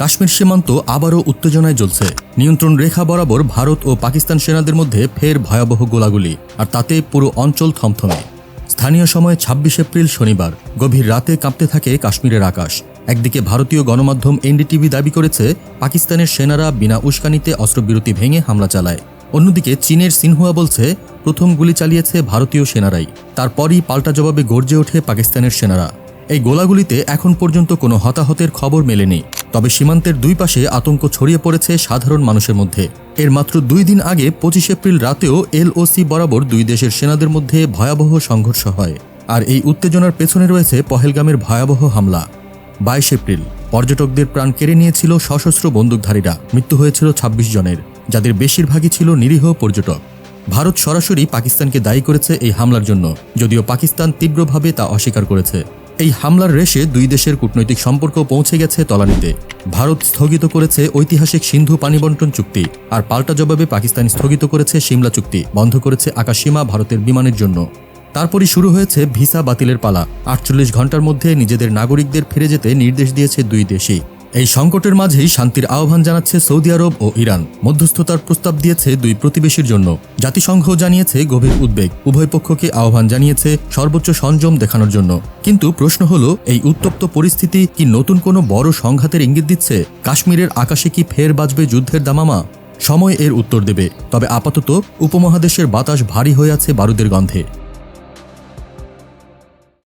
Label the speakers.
Speaker 1: কাশ্মীর সীমান্ত আবারও উত্তেজনায় জ্বলছে। নিয়ন্ত্রণ রেখা বরাবর ভারত ও পাকিস্তান সেনাদের মধ্যে ফের ভয়াবহ গোলাগুলি, আর তাতে পুরো অঞ্চল থমথমে। স্থানীয় সময় ছাব্বিশ এপ্রিল শনিবার, গভীর রাতে কাঁপতে থাকে কাশ্মীরের আকাশ। একদিকে ভারতীয় গণমাধ্যম এনডিটিভি দাবি করেছে, পাকিস্তানের সেনারা বিনা উস্কানিতে অস্ত্রবিরতি ভেঙে হামলা চালায়। অন্যদিকে চীনের সিনহুয়া বলছে, প্রথম গুলি চালিয়েছে ভারতীয় সেনারাই। তারপরই পাল্টা জবাবে গর্জে ওঠে পাকিস্তানের সেনারা। এই গোলাগুলিতে এখন পর্যন্ত কোনো হতাহতের খবর মেলেনি, তবে সীমান্তের দুই পাশে আতঙ্ক ছড়িয়ে পড়েছে সাধারণ মানুষের মধ্যে। এর মাত্র দুই দিন আগে পঁচিশ এপ্রিল রাতেও এলওসি বরাবর দুই দেশের সেনাদের মধ্যে ভয়াবহ সংঘর্ষ হয়, আর এই উত্তেজনার পেছনে রয়েছে পহেলগামের ভয়াবহ হামলা। বাইশ এপ্রিল, পর্যটকদের প্রাণ কেড়ে নিয়েছিল সশস্ত্র বন্দুকধারীরা। মৃত্যু হয়েছিল ২৬ জনের, যাদের বেশিরভাগই ছিল নিরীহ পর্যটক। ভারত সরাসরি পাকিস্তানকে দায়ী করেছে এই হামলার জন্য, যদিও পাকিস্তান তীব্রভাবে তা অস্বীকার করেছে। এই হামলার রেশে দুই দেশের কূটনৈতিক সম্পর্ক পৌঁছে গেছে তলানিতে। ভারত স্থগিত করেছে ঐতিহাসিক সিন্ধু পানিবন্টন চুক্তি, আর পাল্টা জবাবে পাকিস্তান স্থগিত করেছে সিমলা চুক্তি, বন্ধ করেছে আকাশসীমা ভারতের বিমানের জন্য। তারপরই শুরু হয়েছে ভিসা বাতিলের পালা। আটচল্লিশ ঘণ্টার মধ্যে নিজেদের নাগরিকদের ফিরে যেতে নির্দেশ দিয়েছে দুই দেশই। এই সংকটের মাঝেই শান্তির আহ্বান জানাচ্ছে সৌদি আরব ও ইরান। মধ্যস্থতার প্রস্তাব দিয়েছে দুই প্রতিবেশীর জন্য। জাতিসংঘ জানিয়েছে গভীর উদ্বেগ। উভয় পক্ষকে আহ্বান জানিয়েছে সর্বোচ্চ সংযম দেখানোর জন্য। কিন্তু প্রশ্ন হলো, এই উত্তপ্ত পরিস্থিতি কি নতুন কোনো বড় সংঘাতের ইঙ্গিত দিচ্ছে? কাশ্মীরের আকাশে কি ফের বাজবে যুদ্ধের দামামা? সময় এর উত্তর দেবে। তবে আপাতত উপমহাদেশের বাতাস ভারী হয়ে আছে বারুদের গন্ধে।